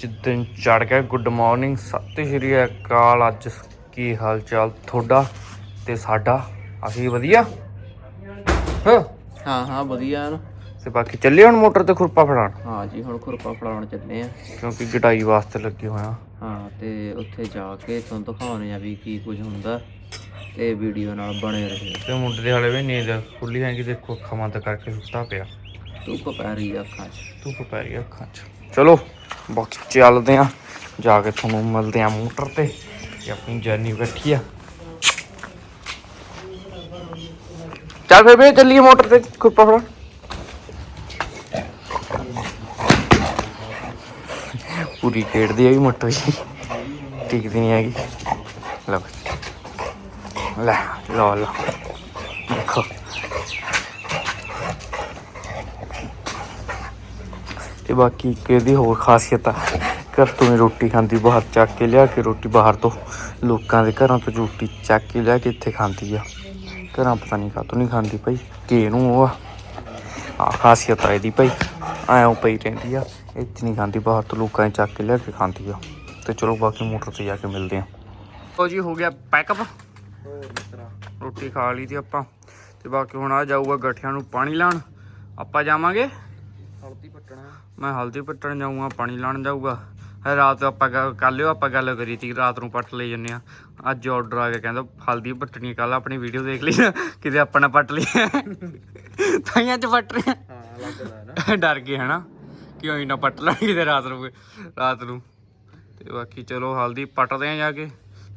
ਜੀ ਦਿਨ ਚੜ ਗਿਆ। ਗੁੱਡ ਮਾਰਨਿੰਗ ਸਤਿ ਸ਼੍ਰੀ ਅਕਾਲ। ਅੱਜ ਕੀ ਹਾਲ ਚਾਲ ਤੁਹਾਡਾ ਤੇ ਸਾਡਾ? ਅਸੀਂ ਵਧੀਆ? ਹਾਂ। ਹਾਂ ਹਾਂ ਵਧੀਆ। ਨਾ ਤੇ ਬਾਕੀ ਚੱਲੇ ਹੁਣ ਮੋਟਰ ਤੇ ਖੁਰਪਾ ਫੜਾਣ ਹਾਂ ਜੀ ਹੁਣ ਖੁਰਪਾ ਫੜਾਉਣ ਚੱਲੇ ਆ। ਕਿਉਂਕਿ ਗਟਾਈ ਵਾਸਤੇ ਲੱਗੇ ਹੋਇਆ ਹਾਂ ਤੇ ਉੱਥੇ ਜਾ ਕੇ ਤੁਹਾਨੂੰ ਦਿਖਾਉਣੇ ਆ ਵੀ ਕੀ ਕੁਝ ਹੁੰਦਾ ਤੇ ਵੀਡੀਓ ਨਾਲ ਬਣੇ ਰਹੋ। ਤੇ ਮੁੰਡੇ ਦੇ ਹਾਲੇ ਵੀ ਨੀਂਦ ਖੁੱਲੀ ਹੈਗੀ ਦੇਖੋ ਅੱਖਾਂ ਬੰਦ ਕਰਕੇ ਸੁੱਤਾ ਪਿਆ। ਧੁੱਪ ਪੈ ਰਹੀ ਆ ਅੱਖਾਂ 'ਚ। ਧੁੱਪ ਪੈ ਗਈ ਅੱਖਾਂ 'ਚ। ਚਲੋ। ਬਾਕੀ ਚੱਲਦੇ ਆ। ਜਾ ਕੇ ਤੁਹਾਨੂੰ ਮਿਲਦੇ ਆ ਮੋਟਰ ਤੇ। ਤੇ ਆਪਣੀ ਜਰਨੀ ਬੈਠੀ ਆ। ਚੱਲ ਫਿਰ ਵੀ ਚੱਲੀਏ ਮੋਟਰ ਤੇ ਖੁਰਪਾ ਫੜਾ ਪੂਰੀ ਖੇਡਦੀ ਆ ਵੀ ਮੋਟਰ ਜੀ। ਟਿਕਦੀ ਨਹੀਂ ਹੈਗੀ। ਲਓ। ਲੈ, ਲਓ ਲਓ। ਦੇਖੋ। ਤੇ ਬਾਕੀ ਇੱਕ ਇਹਦੀ ਹੋਰ ਖਾਸੀਅਤ ਆ। ਘਰ ਤੋਂ ਹੀ ਰੋਟੀ ਖਾਂਦੀ, ਬਾਹਰ ਚੱਕ ਕੇ ਲਿਆ ਕੇ ਰੋਟੀ ਬਾਹਰ ਤੋਂ। ਲੋਕਾਂ ਦੇ ਘਰਾਂ ਤੋਂ ਰੋਟੀ ਚੱਕ ਕੇ ਲਿਆ ਕੇ ਇੱਥੇ ਖਾਂਦੀ ਆ। ਘਰਾਂ ਪਤਾ ਨਹੀਂ ਕਾਹਤੋਂ ਨਹੀਂ ਖਾਂਦੀ ਭਾਈ, ਕਿ ਇਹਨੂੰ ਉਹ ਆ। ਖਾਸੀਅਤ ਆ ਇਹਦੀ ਭਾਈ, ਐਂ ਪਈ ਰਹਿੰਦੀ ਆ, ਇੱਥੇ ਨਹੀਂ ਖਾਂਦੀ, ਬਾਹਰ ਤੋਂ ਲੋਕਾਂ ਨੇ ਚੱਕ ਕੇ ਲਿਆ ਕੇ ਖਾਂਦੀ ਆ। ਤੇ ਚਲੋ ਬਾਕੀ ਮੋਟਰ ਤੇ ਜਾ ਕੇ ਮਿਲਦੇ ਆ। ਲੋ ਜੀ, ਹੋ ਗਿਆ ਪੈਕਅਪ। ਰੋਟੀ ਖਾ ਲਈ ਤੇ ਆਪਾਂ। ਤੇ ਬਾਕੀ ਹੁਣ ਆ ਜਾਊਗਾ ਗੱਠਿਆਂ ਨੂੰ ਪਾਣੀ ਲਾਣ ਆਪਾਂ ਜਾਵਾਂਗੇ। ਹਲਦੀ ਪੱਟਣਾ। ਮੈਂ ਹਲਦੀ ਪੱਟਣ ਜਾਊਂਗਾ ਪਾਣੀ ਲਾਣ ਜਾਊਗਾ। ਹੈ ਰਾਤ ਆਪਾਂ ਗ- ਕੱਲ੍ਹ ਓ ਆਪਾਂ ਗੱਲ ਕਰੀ ਤੀ ਰਾਤ ਨੂੰ ਪੱਟ ਲਈ ਜੰਨੇ ਆ ਅੱਜ ਆਰਡਰ ਆ ਗਿਆ ਕਹਿੰਦਾ ਹਲਦੀ ਪੱਟਣੀ ਕੱਲ ਆਪਣੀ ਵੀਡੀਓ ਦੇਖ ਲਈ। ਕਿਤੇ ਆਪਣਾ ਪੱਟ ਲਈ ਤਾਈਆਂ ਚ ਪੱਟ ਰਹੇ। ਹਾਂ ਲੱਗਦਾ ਨਾ। ਡਰ ਗਏ ਹਨਾ? ਕਿ ਹੋਈ ਨਾ ਪੱਟ ਲੈਣ ਕਿਤੇ ਰਾਤ ਨੂੰ ਰਾਤ ਨੂੰ। ਤੇ ਬਾਕੀ ਚਲੋ ਹਲਦੀ ਪੱਟਦੇ ਆ ਜਾ ਕੇ।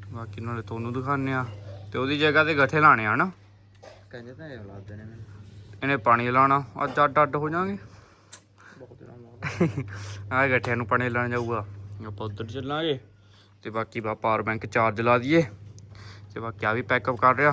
ਬਾਕੀ ਨਾਲੇ ਤੁਹਾਨੂੰ ਦਿਖਾਣੇ ਆ ਤੇ ਉਹਦੀ ਜਗ੍ਹਾ ਤੇ ਗੱਠੇ ਲਾਣੇ ਆ ਹਨਾ? ਕਹਿੰਦੇ ਤਾਂ ਇਹ ਲੱਗਦੇ ਨੇ। ਇਹਨੇ ਪਾਣੀ ਲਾਣਾ ਅੱਜ ਅੱਡ ਅੱਡ ਹੋ ਜਾਾਂਗੇ ਆਹ ਗੱਠਿਆਂ ਨੂੰ ਪਾਣੀ ਲਾਣ ਜਾਊਗਾ। ਆਪਾਂ ਉੱਧਰ ਚੱਲਾਂਗੇ ਤੇ ਬਾਕੀ ਬਾ ਪਾਵਰ ਬੈਂਕ ਚਾਰਜ ਲਾ ਦਈਏ। ਤੇ ਬਾਕੀ ਆ ਵੀ ਪੈਕਅਪ ਕਰ ਰਿਹਾ।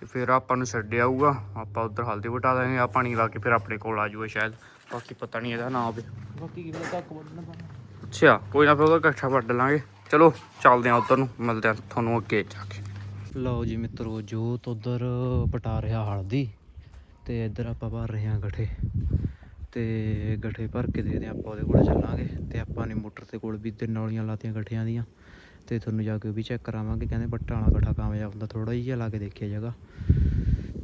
ਤੇ ਫਿਰ ਆਪਾਂ ਨੂੰ ਛੱਡ ਆਊਗਾ। ਆਪਾਂ ਉੱਧਰ ਹਲਦੀ ਵਟਾ ਦਾਂਗੇ ਆ ਪਾਣੀ ਲਾ ਕੇ ਫਿਰ ਆਪਣੇ ਕੋਲ ਆ ਜਾਊਗਾ ਸ਼ਾਇਦ। ਬਾਕੀ ਪਤਾ ਨਹੀਂ ਇਹਦਾ ਨਾਮ ਵੀ। ਬਾਕੀ ਕੀ ਪਤਾ ਤੱਕ ਵੱਢਣਾ ਪੈਣਾ। ਅੱਛਾ ਕੋਈ ਨਾ ਫਿਰ ਉਹਦਾ ਇਕੱਠਾ ਵੱਢ ਲਾਂਗੇ। ਚਲੋ ਚੱਲਦੇ ਆ ਉੱਧਰ ਨੂੰ ਮਿਲਦੇ ਆ ਤੁਹਾਨੂੰ ਅੱਗੇ ਜਾ ਕੇ। ਲਓ ਜੀ ਮਿੱਤਰੋ ਜੋਤ ਉਧਰ ਪਟਾ ਰਿਹਾ ਹਲਦੀ। ਤੇ ਇੱਧਰ ਆਪਾਂ ਭਰ ਰਹੇ ਹਾਂ ਗਠੇ। ਤੇ ਗੱਠੇ ਭਰ ਕੇ ਦੇਖਦੇ ਹਾਂ ਆਪਾਂ ਉਹਦੇ ਕੋਲ ਚੱਲਾਂਗੇ ਤੇ ਆਪਾਂ ਨੇ ਮੋਟਰ ਦੇ ਕੋਲ ਵੀ ਤਿੰਨ ਵਾਲੀਆਂ ਲਾਤੀਆਂ ਗੱਠਿਆਂ ਦੀਆਂ ਤੇ ਤੁਹਾਨੂੰ ਜਾ ਕੇ ਉਹ ਵੀ ਚੈੱਕ ਕਰਾਵਾਂਗੇ, ਕਹਿੰਦੇ ਪੱਟਾਂ ਵਾਲਾ ਗੱਠਾ ਕਾਮਯਾਬ ਹੁੰਦਾ ਥੋੜਾ ਜਿਹਾ ਲਾ ਕੇ ਦੇਖਿਆ ਜਗ੍ਹਾ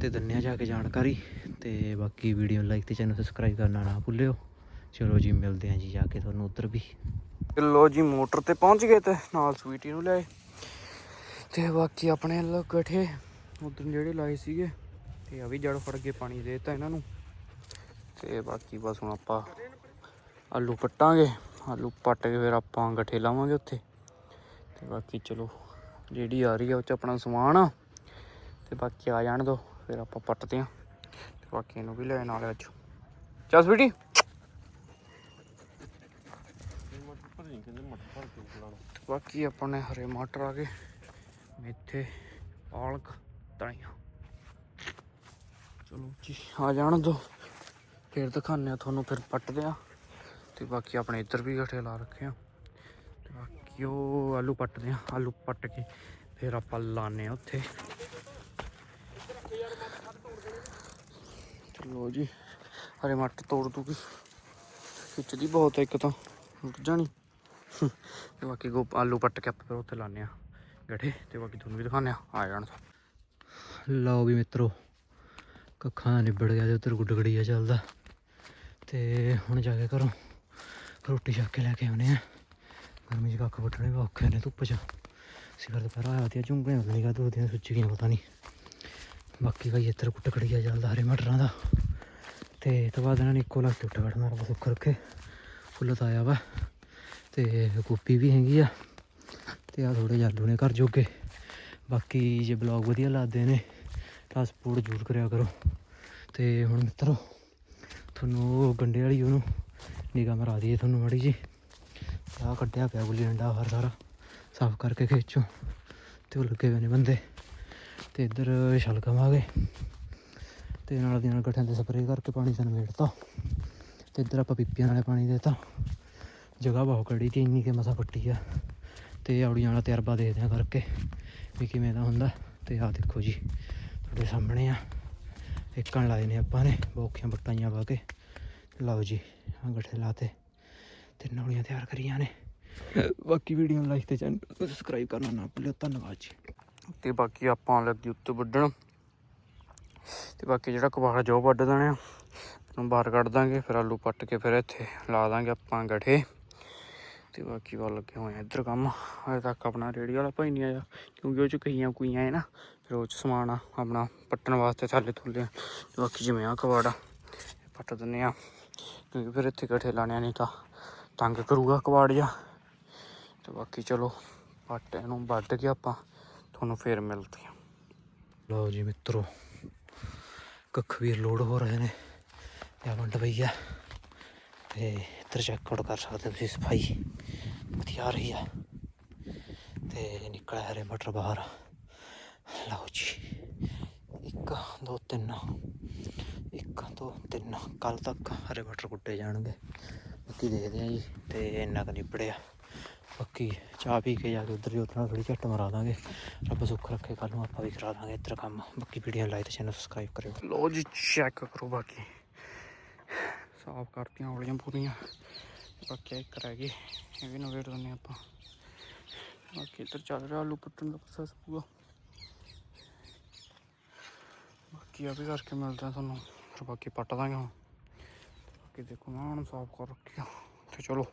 ਤੇ ਦੰਨਿਆ ਜਾ ਕੇ ਜਾਣਕਾਰੀ ਤੇ ਬਾਕੀ ਵੀਡੀਓ ਲਾਈਕ ਤੇ ਚੈਨਲ ਸਬਸਕ੍ਰਾਈਬ ਕਰਨਾ ਨਾ ਭੁੱਲਿਓ। ਚਲੋ ਜੀ, ਮਿਲਦੇ ਹਾਂ ਜੀ ਜਾ ਕੇ ਤੁਹਾਨੂੰ ਉੱਧਰ ਵੀ। ਲੋ ਜੀ, ਮੋਟਰ ਤੇ ਪਹੁੰਚ ਗਏ ਤੇ ਨਾਲ ਸਵੀਟੀ ਨੂੰ ਲਿਆਏ। ਤੇ ਬਾਕੀ ਆਪਣੇ ਲੋਕ ਗੱਠੇ ਉਧਰ ਜਿਹੜੇ ਲਾਏ ਸੀਗੇ, ਤੇ ਆ ਵੀ ਜੜ ਫੜ ਕੇ ਪਾਣੀ ਦੇਤਾ ਇਹਨਾਂ ਨੂੰ। ਤੇ ਬਾਕੀ ਬਸ ਹੁਣ ਆਪਾਂ ਆਲੂ ਪੱਟਾਂਗੇ, ਆਲੂ ਪੱਟ ਕੇ ਫਿਰ ਆਪਾਂ ਗੱਠੇ ਲਾਵਾਂਗੇ ਉੱਥੇ। ਤੇ ਬਾਕੀ ਚਲੋ, ਜਿਹੜੀ ਆ ਰਹੀ ਆ ਉਹ ਚ ਆਪਣਾ ਸਮਾਨ ਆ। ਤੇ ਬਾਕੀ ਆ ਜਾਣ ਦੋ, ਫਿਰ ਆਪਾਂ ਪੱਟਦੇ ਆ। ਤੇ ਬਾਕੀ ਇਹਨੂੰ ਵੀ ਲੈ ਨਾਲ ਅੱਜ ਚਸ ਬੀਟੀ ਬਾਕੀ ਆਪਾਂ ਨੇ ਹਰੇ ਮਟਰ ਆ ਗਏ, ਮੇਥੇ, ਪਾਲਕ, ਧਨੀਆ। ਚਲੋ ਜੀ, ਆ ਜਾਣ ਦੋ। ਫਿਰ ਦਿਖਾਉਂਦੇ ਆ ਤੁਹਾਨੂੰ, ਫਿਰ ਪੱਟਦੇ ਆ ਤੇ ਬਾਕੀ ਆਪਣੇ ਇੱਧਰ ਵੀ ਗੱਠੇ ਲਾ ਰੱਖੇ ਆ ਤੇ ਬਾਕੀ ਉਹ ਆਲੂ ਪੱਟਦੇ ਆ ਆਲੂ ਪੱਟ ਕੇ ਫਿਰ ਆਪਾਂ ਲਾਣੇ ਆ ਉੱਥੇ। ਚਲੋ ਜੀ, ਹਰੇ ਮਟਰ ਤੋੜ ਦੂਗੀ। ਖਿੱਚਦੀ ਬਹੁਤ ਇੱਕ ਤਾਂ, ਰੁਕ ਜਾਣੀ। ਤੇ ਬਾਕੀ ਗੋ ਆਲੂ ਪੱਟ ਕੇ ਆਪਾਂ ਫਿਰ ਉੱਥੇ ਲਾਣੇ ਆ ਗੱਠੇ। ਤੇ ਬਾਕੀ ਤੁਹਾਨੂੰ ਵੀ ਦਿਖਾਉਂਦੇ ਆ ਆ ਜਾਣ ਲਓ ਵੀ ਮਿੱਤਰੋ, ਕੱਖਾਂ ਨਿਬੜ ਗਿਆ ਤੇ ਉੱਧਰ ਗੁੱਡਗੜੀਆ ਚੱਲਦਾ। ਤੇ ਹੁਣ ਜਾ ਕੇ ਘਰੋਂ ਰੋਟੀ ਛੱਕ ਕੇ ਲੈ ਕੇ ਆਉਨੇ ਆ। ਗਰਮੀ 'ਚ ਕੱਖ ਵੱਢਣੇ ਵੀ ਔਖੇ ਨੇ ਧੁੱਪ 'ਚ। ਸਿਰ ਦੁਪਹਿਰਾ ਆਇਆ ਤੇ ਝੁੰਗੀਆਂ ਨਹੀਂ ਕਾ ਦੋਦੀਆਂ ਸੁੱਚੀ ਗਈਆਂ ਪਤਾ ਨਹੀਂ ਬਾਕੀ ਭਾਈ ਇੱਧਰ ਕੁੱਟ ਗੁੱਡਗੜੀਆ ਚੱਲਦਾ ਹਰੇ ਮਟਰਾਂ ਦਾ। ਤੇ ਇਹ ਤੋਂ ਬਾਅਦ ਇਹਨਾਂ ਨੇ ਇੱਕੋ ਲੱਖ ਉੱਠ ਕੱਢਣਾ ਰੱਬ ਸੁੱਖ ਰੱਖੇ। ਫੁੱਲ ਤਾਂ ਆਇਆ ਵਾ। ਤੇ ਗੋਪੀ ਵੀ ਹੈਗੀ ਆ। ਤੇ ਆ ਥੋੜੇ ਜਾਲੂ ਨੇ ਘਰ ਜੋਗੇ। ਬਾਕੀ ਜੇ ਬਲੌਗ ਵਧੀਆ ਲੱਗਦੇ ਨੇ, ਤਾਂ ਸਪੋਰਟ ਜ਼ਰੂਰ ਕਰਿਆ ਕਰੋ। ਤੇ ਹੁਣ ਮਿੱਤਰੋ ਤੁਹਾਨੂੰ ਉਹ ਗੰਡੇ ਵਾਲੀ ਉਹਨੂੰ ਨਿਗਾਹ ਮਰਾ ਦਈਏ ਤੁਹਾਨੂੰ ਮਾੜੀ ਜੀ ਆਹ ਕੱਢਿਆ ਪਿਆ ਗੁੱਲੀ ਡੰਡਾ ਹਰ ਸਾਰਾ, ਸਾਫ਼ ਕਰਕੇ ਖੇਚੋ ਤੇ ਉਹ ਲੱਗੇ ਹੋਏ ਨੇ ਬੰਦੇ। ਤੇ ਇੱਧਰ ਸ਼ਲਗਮ ਆ ਗਏ ਤੇ ਨਾਲ ਦੀ ਨਾਲ ਗੱਠਿਆਂ ਤੇ ਸਪਰੇਅ ਕਰਕੇ ਪਾਣੀ ਸਾਨੂੰ ਮੇੜਤਾ ਤੇ ਇੱਧਰ ਆਪਾਂ ਪੀਪੀਆਂ ਨਾਲੇ ਪਾਣੀ ਦੇਤਾ। ਜਗ੍ਹਾ ਬਹੁਤ ਕੜੀ ਤੇ ਇੰਨੀ ਕਿ ਮਸਾ ਪੱਟੀ ਆ। ਤੇ ਔੜੀਆਂ ਵਾਲਾ ਤਜਰਬਾ ਦੇਖਦੇ ਆ ਕਰਕੇ ਵੀ ਕਿਵੇਂ ਦਾ ਹੁੰਦਾ। ਤੇ ਆਹ ਦੇਖੋ ਜੀ, ਤੁਹਾਡੇ ਸਾਹਮਣੇ ਆ। ਇੱਕਣ ਲਾਏ ਨੇ ਆਪਾਂ ਨੇ, ਬੋਖੀਆਂ ਬਟਾਈਆਂ ਪਾ ਕੇ। ਲਓ ਜੀ ਆਹ ਗੱਠੇ ਲਾਤੇ ਤਿੰਨ ਔਲੀਆਂ ਤਿਆਰ ਕਰੀਆਂ ਨੇ। ਬਾਕੀ ਵੀਡੀਓ ਨੂੰ ਲਾਈਕ ਤੇ ਚੈਨਲ ਸਬਸਕ੍ਰਾਈਬ ਕਰਨਾ ਨਾ ਭੁੱਲਿਓ, ਧੰਨਵਾਦ ਜੀ। ਤੇ ਬਾਕੀ ਆਪਾਂ ਲੱਗੀ ਉੱਤੇ ਵੱਢਣ। ਤੇ ਬਾਕੀ ਜਿਹੜਾ ਕਬਾੜ ਜੋ ਵੱਢ ਦੇਣਾ ਨੂੰ ਬਾਹਰ ਕੱਢ ਦਾਂਗੇ, ਫਿਰ ਆਲੂ ਪੱਟ ਕੇ ਫਿਰ ਇੱਥੇ ਲਾ ਦਾਂਗੇ ਆਪਾਂ ਗਠੇ ਤੇ ਬਾਕੀ ਵੱਲ ਲੱਗੇ ਹੋਏ ਆ ਇੱਧਰ ਕੰਮ। ਅਜੇ ਤੱਕ ਆਪਣਾ ਰੇੜੀ ਵਾਲਾ ਭਾਈ ਨਹੀਂ ਆਇਆ, ਕਿਉਂਕਿ ਉਹ ਚ ਕਈਆਂ ਕੁਈਆਂ ਹੈ ਨਾ। ਫਿਰ ਉਹ ਚ ਸਮਾਨ ਆ, ਆਪਣਾ ਪੱਟਣ ਵਾਸਤੇ ਥੱਲੇ ਥੁੱਲੇ ਆ। ਬਾਕੀ ਜਿਵੇਂ ਆ ਕਬਾੜ ਪੱਟ ਦਿੰਨੇ ਆ। ਕਿਉਂਕਿ ਫਿਰ ਇੱਥੇ ਇਕੱਠੇ ਲਾਣਿਆ ਨਹੀਂ ਤਾਂ ਤੰਗ ਕਰੂਗਾ ਕਬਾੜ ਜਾ ਤੇ ਬਾਕੀ ਚਲੋ ਪੱਟ ਇਹਨੂੰ ਵੱਢ ਕੇ ਆਪਾਂ ਤੁਹਾਨੂੰ ਫੇਰ ਮਿਲਦੇ ਆ। ਲਓ ਜੀ ਮਿੱਤਰੋ, ਕੱਖ ਵੀਰ ਲੋਡ ਹੋ ਰਹੇ ਨੇ ਤੇ ਆ ਵੰਡ ਪਈ ਆ ਤੇ ਇੱਧਰ ਚੈੱਕ ਆਊਟ ਕਰ ਸਕਦੇ ਤੁਸੀਂ, ਸਫ਼ਾਈ। ਵਧੀਆ ਰਹੀ ਆ। ਤੇ ਨਿਕਲਿਆ ਹਰੇ ਮਟਰ ਬਾਹਰ। ਲਓ ਜੀ, ਇੱਕ, ਦੋ, ਤਿੰਨ, ਇੱਕ, ਦੋ, ਤਿੰਨ। ਕੱਲ ਤੱਕ ਹਰੇ ਮਟਰ ਕੁੱਟੇ ਜਾਣਗੇ। ਬਾਕੀ ਦੇਖਦੇ ਆ ਜੀ, ਤੇ ਇੰਨਾ ਕੁ ਨਿਬੜਿਆ। ਬਾਕੀ ਚਾਹ ਪੀ ਕੇ ਜਾ ਕੇ ਉਧਰ ਹੀ ਉਤਨਾ ਥੋੜੀ ਝੱਟ ਮਰਾ ਦਾਂਗੇ। ਰੱਬ ਸੁੱਖ ਰੱਖੇ ਕੱਲ ਨੂੰ ਆਪਾਂ ਵੀ ਕਰਾ ਦਾਂਗੇ ਇੱਧਰ ਕੰਮ। ਬਾਕੀ ਵੀਡੀਓ ਲਾਈਕ ਤੇ ਚੈਨਲ ਸਬਸਕ੍ਰਾਈਬ ਕਰਿਓ। ਲੋ ਜੀ ਚੈੱਕ ਕਰੋ ਬਾਕੀ। ਸਾਫ਼ ਕਰਤੀਆਂ ਔਲੀਆਂ ਪੂਰੀਆਂ। ਬਾਕੀ ਇੱਕ ਰਹਿ ਗਈ ਇਹ ਵੀ ਨਵੇੜ ਦਿੰਦੇ ਆਪਾਂ। ਬਾਕੀ ਇੱਧਰ ਚੱਲ ਰਿਹਾ, ਆਲੂ ਪੱਟਣ ਦਾ ਪ੍ਰੋਸੈਸ ਪੂਰਾ। ਬਾਕੀ ਆ ਵੀ ਕਰਕੇ ਮਿਲਦਾ ਤੁਹਾਨੂੰ? ਫਿਰ ਬਾਕੀ ਪੱਟ ਦਾਂਗੇ ਹੁਣ। ਬਾਕੀ ਦੇਖੋ ਨਾ ਹੁਣ ਸਾਫ਼ ਕਰ ਰੱਖਿਆ। ਤੇ ਚਲੋ,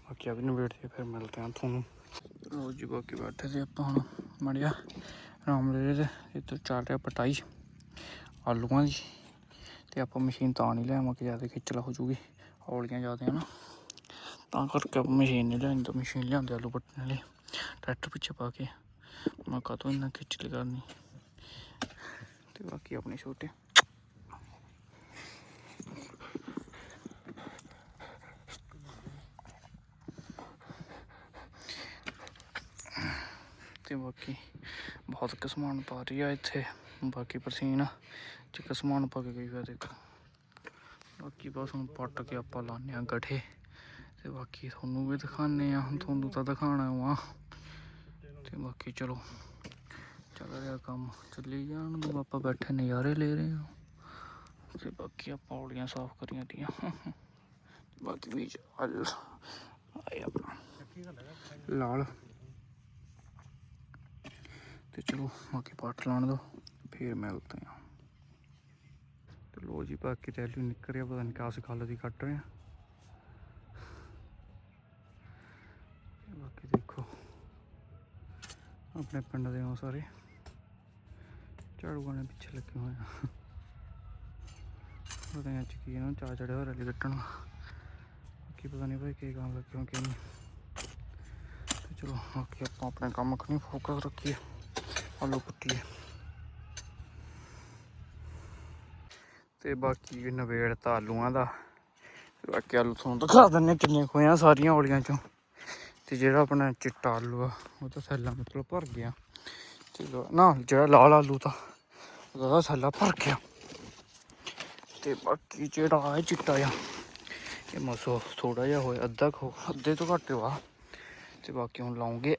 ਬਾਕੀ ਆ ਵੀ ਨਵੇੜ ਫਿਰ ਮਿਲਦੇ ਆ ਤੁਹਾਨੂੰ। ਲੋ ਜੀ, ਬਾਕੀ ਬੈਠੇ ਸੀ ਆਪਾਂ ਹੁਣ ਮੜਿਆ ਰਾਮਲੇ ਦੇ ਇੱਧਰ ਚੱਲ ਰਿਹਾ ਪਟਾਈ ਆਲੂਆਂ ਦੀ। ਤੇ ਆਪਾਂ ਮਸ਼ੀਨ ਤਾਂ ਨਹੀਂ ਲਿਆਵਾਂ ਕਿ ਜ਼ਿਆਦਾ ਖਿੱਚਲਾ ਹੋ ਜੂਗੀ ਹੌਲੀਆਂ ਜ਼ਿਆਦਾ ਆ ਨਾ ਤਾਂ ਕਰਕੇ ਆਪਾਂ ਮਸ਼ੀਨ ਨਹੀਂ ਲਿਆਂਦੀ ਤਾਂ ਮਸ਼ੀਨ ਲਿਆਂਦੇ ਆਲੂ ਪੱਟਣ ਲਈ। ਟਰੈਕਟਰ ਪਿੱਛੇ ਪਾ ਕੇ। ਮੈਂ ਕਾਹਤੋਂ ਇੰਨਾ ਖਿੱਚਲ ਕਰਨੀ? ਤੇ ਬਾਕੀ ਆਪਣੇ ਛੋਟੇ। ਤੇ ਬਾਕੀ ਬਹੁਤ ਕਿਸਮਾਨ ਪਾ ਰਹੀ ਆ ਇੱਥੇ। ਬਾਕੀ ਪਰਸੀਨ ਚ ਕਿਸਮਾਨ ਪਾ ਕੇ ਗਈ ਹੋਇਆ ਦੇਖੋ। ਬਾਕੀ ਬਸ ਹੁਣ ਪੱਟ ਕੇ ਆਪਾਂ ਲਾਉਂਦੇ ਆ ਗਠੇ। ਤੇ ਬਾਕੀ ਤੁਹਾਨੂੰ ਵੀ ਦਿਖਾਣੇ ਆ ਹੁਣ ਤੁਹਾਨੂੰ ਤਾਂ ਦਿਖਾਣਾ ਵਾ। ਤੇ ਬਾਕੀ ਚਲੋ। ਚੱਲ ਰਿਹਾ ਕੰਮ, ਚੱਲੀ ਜਾਣ ਨੂੰ ਆਪਾਂ ਬੈਠੇ ਨਜ਼ਾਰੇ ਲੈ ਰਹੇ ਆ ਤੇ ਬਾਕੀ ਆਪਾਂ ਔਲੀਆਂ ਸਾਫ਼ ਕਰੀਆਂ ਦੀਆਂ ਬਾਕੀ ਵੀ ਚੱਲ ਆਏ ਆਪਣਾ ਲਾਲ। ਤੇ ਚਲੋ, ਬਾਕੀ ਪਾਠ ਲਾਣ ਦੋ ਫੇਰ ਮਿਲਦੇ ਆ ਤੇ ਲੋ ਜੀ, ਬਾਕੀ ਰੈਲੀ ਨਿਕਲ ਰਿਹਾ ਪਤਾ ਨਹੀਂ ਕਾਸ ਗੱਲ ਦੀ ਕੱਟ ਰਹੇ ਆ ਬਾਕੀ ਦੇਖੋ, ਆਪਣੇ ਪਿੰਡ ਦੇ ਉਹ ਸਾਰੇ। ਝਾੜੂ ਵਾਲੇ ਪਿੱਛੇ ਲੱਗੇ ਹੋਏ ਆ। ਪਤਾ ਨਹੀਂ ਅੱਜ ਕੀ ਇਹਨਾਂ ਨੂੰ ਚੜਿਆ ਹੋ ਰੈਲੀ ਕੱਟਣ। ਦਾ। ਬਾਕੀ ਪਤਾ ਨਹੀਂ ਭਾਈ ਕੀ ਕੰਮ ਲੱਗਿਆ ਕਿ ਨਹੀਂ ਤੇ ਚਲੋ, ਬਾਕੀ ਆਪਾਂ ਆਪਣੇ ਕੰਮ ਕਰੀ ਫੋਕਸ ਰੱਖੀਏ। ਆਲੂ ਕੁੱਟੀਏ। ਤੇ ਬਾਕੀ ਨਵੇੜ ਤਾਂ ਆਲੂਆਂ ਦਾ। ਤੇ ਬਾਕੀ ਆਲੂ ਤੁਹਾਨੂੰ ਦਿਖਾ ਦਿੰਨੇ ਕਿੰਨੇ ਖੋਇਆ ਸਾਰੀਆਂ ਔਲੀਆਂ ਚੋਂ। ਤੇ ਜਿਹੜਾ ਆਪਣਾ ਚਿੱਟਾ ਆਲੂ ਆ, ਉਹ ਤਾਂ ਥੈਲਾ ਮਤਲਬ ਭਰ ਗਿਆ। ਤੇ ਨਾ, ਜਿਹੜਾ ਲਾਲ ਆਲੂ ਤਾਂ ਉਹਦਾ ਤਾਂ ਥੈਲਾ ਭਰ ਗਿਆ ਤੇ ਬਾਕੀ ਜਿਹੜਾ ਇਹ ਚਿੱਟਾ ਆ ਇਹ ਮਸੋ ਥੋੜਾ ਜਿਹਾ ਹੋਇਆ ਅੱਧਾ ਖੋ ਅੱਧੇ ਤੋਂ ਘੱਟ ਵਾ ਤੇ ਬਾਕੀ ਹੁਣ ਲਾਉਂਗੇ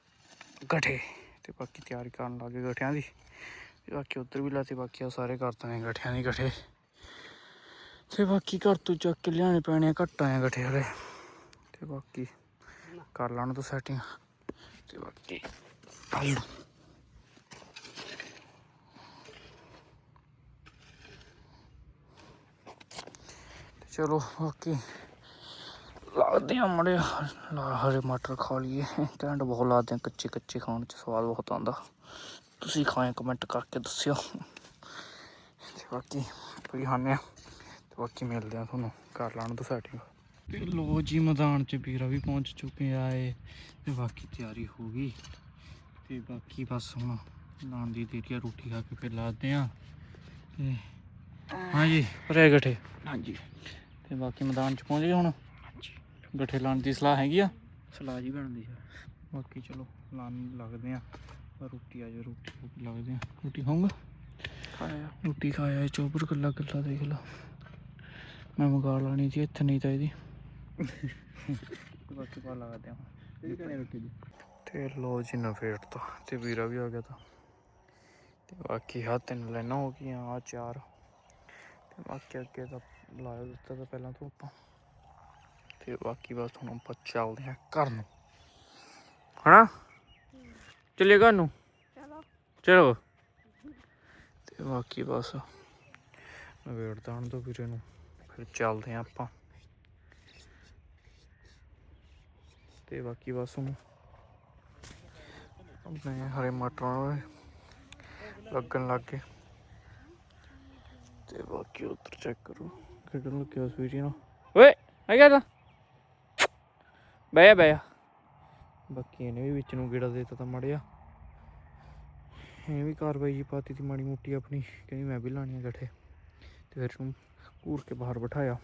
ਗਠੇ। ਤੇ ਬਾਕੀ ਤਿਆਰੀ ਕਰਨ ਲੱਗੇ ਗਠਿਆਂ ਦੀ। ਤੇ ਬਾਕੀ ਉੱਧਰ ਵੀ ਲਾਤੇ ਬਾਕੀ ਆ ਸਾਰੇ ਕਰਤੇ ਨੇ ਗਠਿਆਂ ਦੀ ਗਠੇ। ਤੇ ਬਾਕੀ ਘਰ ਤੋਂ ਚੱਕ ਕੇ ਲਿਆਣੇ ਪੈਣੇ ਆ, ਘੱਟ ਆਏ ਗਠੇ ਹਲੇ। ਤੇ ਬਾਕੀ ਕਰ ਲਾਣ ਤੋਂ ਸੈਟਿੰਗ ਤੇ ਬਾਕੀ ਆਲੂ। ਚਲੋ ਬਾਕੀ ਲੱਗਦੇ ਆ ਮੜੇ ਹਰੇ ਮਟਰ ਖਾ ਲਈਏ। ਘੈਂਟ ਬਹੁਤ ਲੱਗਦੇ ਆ ਕੱਚੇ ਕੱਚੇ ਖਾਣ ਚ ਸਵਾਦ ਬਹੁਤ ਆਉਂਦਾ। ਤੁਸੀਂ ਖਾਏ ਕਮੈਂਟ ਕਰਕੇ ਦੱਸਿਓ। ਤੇ ਬਾਕੀ ਕੋਈ ਖਾਣੇ ਆ। ਤੇ ਬਾਕੀ ਮਿਲਦੇ ਆ ਤੁਹਾਨੂੰ ਕਰ ਲਾਣ ਤੋਂ ਸੈਟਿੰਗ ਤੇ ਲੋ ਜੀ, ਮੈਦਾਨ ਚ ਵੀਰਾ ਵੀ ਪਹੁੰਚ ਚੁੱਕੇ ਆਏ ਤੇ ਬਾਕੀ ਤਿਆਰੀ ਹੋ ਗਈ। ਤੇ ਬਾਕੀ ਬਸ ਹੁਣ ਲਾਉਣ ਦੀ ਦੇਰੀ ਆ, ਰੋਟੀ ਖਾ ਕੇ ਫਿਰ ਲਾਦੇ ਆ। ਤੇ ਹਾਂਜੀ ਭਰੇ ਗਠੇ। ਹਾਂਜੀ। ਤੇ ਬਾਕੀ ਮੈਦਾਨ ਚ ਪਹੁੰਚ ਗਏ ਹੁਣ। ਹਾਂਜੀ ਗੱਠੇ ਲਾਉਣ ਦੀ ਸਲਾਹ ਹੈਗੀ ਆ? ਸਲਾਹ ਜੀ ਬਣਦੀ ਹੈ ਬਾਕੀ ਚਲੋ ਲਾਉਣ ਲੱਗਦੇ ਆ। ਰੋਟੀ ਆ ਜਾ ਰੋਟੀ ਲੱਗਦੇ ਆ। ਰੋਟੀ ਖਾਊਂਗਾ? ਖਾਇਆ। ਰੋਟੀ ਖਾਇਆ ਚੋਬਰ ਕੱਲਾ ਕੱਲਾ ਦੇਖ ਲਾ। ਮੈਂ ਮੰਗਾ ਲਾਣੀ ਸੀ ਇੱਥੇ ਨਹੀਂ ਤਾਂ ਇਹਦੀ। ਬਾਕੀ ਪਾ ਲੱਗਦੇ ਆ ਰੋਟੀ ਦੀ? ਤੇ ਲੋ ਜੀ ਨਵੇੜ ਤੋਂ ਤੇ ਵੀਰਾ ਵੀ ਆ ਗਿਆ ਤਾਂ। ਤੇ ਬਾਕੀ ਆ ਤਿੰਨ ਲੈਣਾ ਹੋ ਗਈਆਂ ਆ ਚਾਰ। ਤੇ ਬਾਕੀ ਅੱਗੇ ਤਾਂ ਲਾਇਆ ਦਿੱਤਾ ਤਾਂ ਪਹਿਲਾਂ ਤੋਂ ਆਪਾਂ। ਤੇ ਬਾਕੀ ਬਸ ਹੁਣ ਆਪਾਂ ਚੱਲਦੇ ਆ ਘਰ ਨੂੰ। ਹਨਾ? ਚੱਲੀਏ ਘਰ ਨੂੰ? ਚਲੋ। ਚਲੋ। ਤੇ ਬਾਕੀ ਬਸ ਨਵੇੜ ਤਾਣ ਤੋਂ ਵੀਰੇ ਨੂੰ। ਫਿਰ ਚੱਲਦੇ ਆ ਆਪਾਂ। ਤੇ ਬਾਕੀ ਬਸ ਹੁਣ ਆਪਣੇ ਹਰੇ ਮਟਰਾਂ ਨੂੰ ਲੱਗਣ ਲੱਗ ਗਏ। ਤੇ ਬਾਕੀ ਉੱਧਰ ਚੈੱਕ ਕਰੋ। ਕਿਹੜਾ ਲੱਗਿਆ ਉਸ ਵੀਡੀਓ ਨੂੰ। ਓਏ ਆ ਗਿਆ ਤਾਂ। ਬਹਿ ਜਾ ਬਹਿ ਜਾ। ਬਾਕੀ ਇਹਨੇ ਵੀ ਵਿੱਚ ਨੂੰ ਗੇੜਾ ਦੇ ਦਿੱਤਾ ਤਾਂ ਮੜਿਆ। ਇਹ ਵੀ ਕਾਰਵਾਈ ਜੀ ਪਾਤੀ ਤੀ ਮਾੜੀ ਮੋਟੀ ਆਪਣੀ ਕਹਿੰਦੀ ਮੈਂ ਵੀ ਲਾਣੀ ਆ ਗੱਠੇ। ਤੇ ਫਿਰ ਨੂੰ ਘੂਰ ਕੇ ਬਾਹਰ ਬਿਠਾਇਆ।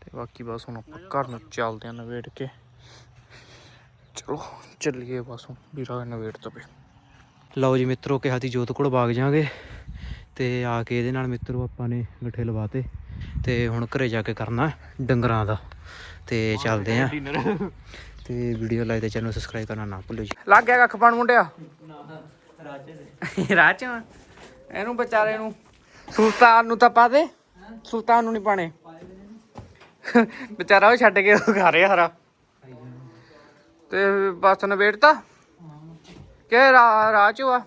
ਤੇ ਬਾਕੀ ਬਸ ਹੁਣ ਆਪਾਂ ਘਰ ਨੂੰ ਚੱਲਦੇ ਆ ਨਵੇੜ ਕੇ। ਚਲੋ ਚੱਲੀਏ ਬਸ ਹੁਣ ਵੀਰਾ ਨਵੇੜ ਤਵੇ। ਲਓ ਜੀ ਮਿੱਤਰੋ ਕਿਹਾ ਤੀ ਜੋਤ ਕੋਲ ਬਾਗ ਜਾਾਂਗੇ ਤੇ ਆ ਕੇ ਇਹਦੇ ਨਾਲ ਮਿੱਤਰੋ ਆਪਾਂ ਨੇ ਗੱਠੇ ਲਵਾਤੇ। ਤੇ ਹੁਣ ਘਰੇ ਜਾ ਕੇ ਕਰਨਾ ਡੰਗਰਾਂ ਦਾ। ਤੇ ਚੱਲਦੇ ਆ। ਤੇ ਵੀਡੀਓ ਲਾਈਕ ਤੇ ਚੈਨਲ ਨੂੰ ਸਬਸਕ੍ਰਾਈਬ ਕਰਨਾ ਨਾ ਭੁੱਲਿਓ ਜੀ। ਲੱਗ ਗਿਆ ਕੱਖ ਪਾਣ ਮੁੰਡਿਆ? ਰਾਜ ਇਹਨੂੰ ਵਿਚਾਰੇ ਨੂੰ। ਸੁਲਤਾਨ ਨੂੰ ਤਾਂ ਪਾ ਦੇ। ਸੁਲਤਾਨ ਨੂੰ ਨਹੀਂ ਪਾਣੇ। ਵਿਚਾਰਾ ਉਹ ਛੱਡ ਕੇ ਉਹ ਖਾ ਰਿਹਾ ਹਰਾ। ਤੇ ਬਸ ਨਵੇੜਤਾ ਕਿ ਰਾਜ ਆ?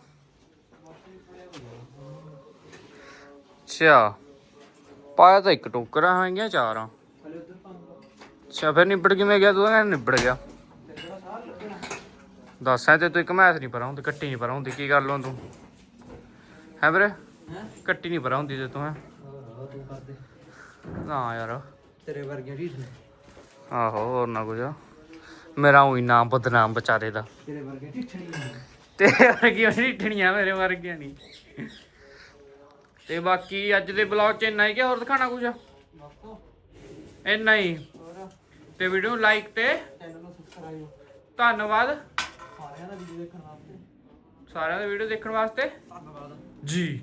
ਅੱਛਾ। ਪਾਇਆ ਤਾਂ ਇੱਕ ਟੋਕਰਾ ਹੈਗੀਆਂ ਚਾਰ। ਆ ਅੱਛਾ ਫਿਰ ਨਿਬੜ ਕਿਵੇਂ ਗਿਆ? ਤੂੰ ਕਹਿੰਦਾ ਨਿਬੜ ਗਿਆ। ਦੱਸ ਤੇ ਤੂੰ ਇੱਕ ਮੈਸ ਨਹੀਂ ਪਰਾਂ ਹੁੰਦੀ ਕੱਟੀ ਨਹੀਂ ਪਰਾਂ ਹੁੰਦੀ ਕੀ ਕਰ ਲਵਾਂ ਤੂੰ? ਹੈ ਵੀਰੇ? ਕੱਟੀ ਨਹੀਂ ਪਰਾਂ ਹੁੰਦੀ ਤੇ ਤੂੰ ਹੈ ਨਾ ਯਾਰ। ਤੇਰੇ ਵਰਗੀਆਂ ਢੀਠ ਨੇ। ਆਹੋ ਹੋਰ ਨਾ ਕੁਝ। ਮੇਰਾ ਉਹੀ ਨਾਮ ਬਦਨਾਮ ਵਿਚਾਰੇ ਦਾ। ਤੇਰੇ ਵਰਗੀਆਂ ਢੀਠ ਨਹੀਂ ਤੇ ਵਰਗੀਆਂ ਢਿੱਠਣੀਆਂ ਮੇਰੇ ਵਰਗੀਆਂ ਨਹੀਂ ਤੇ ਬਾਕੀ ਅੱਜ ਦੇ ਬਲੌਗ 'ਚ ਇੰਨਾ ਹੀ ਕਿ ਹੋਰ ਦਿਖਾਣਾ ਕੁਝ ਇੰਨਾ ਹੀ। ਤੇ ਵੀਡੀਓ ਨੂੰ ਲਾਈਕ ਤੇ ਚੈਨਲ ਨੂੰ ਸਬਸਕ੍ਰਾਈਬ ਧੰਨਵਾਦ। ਸਾਰਿਆਂ ਦਾ ਵੀਡੀਓ ਦੇਖਣ ਵਾਸਤੇ। ਸਾਰਿਆਂ ਦਾ ਵੀਡੀਓ ਦੇਖਣ ਵਾਸਤੇ। ਧੰਨਵਾਦ। ਜੀ।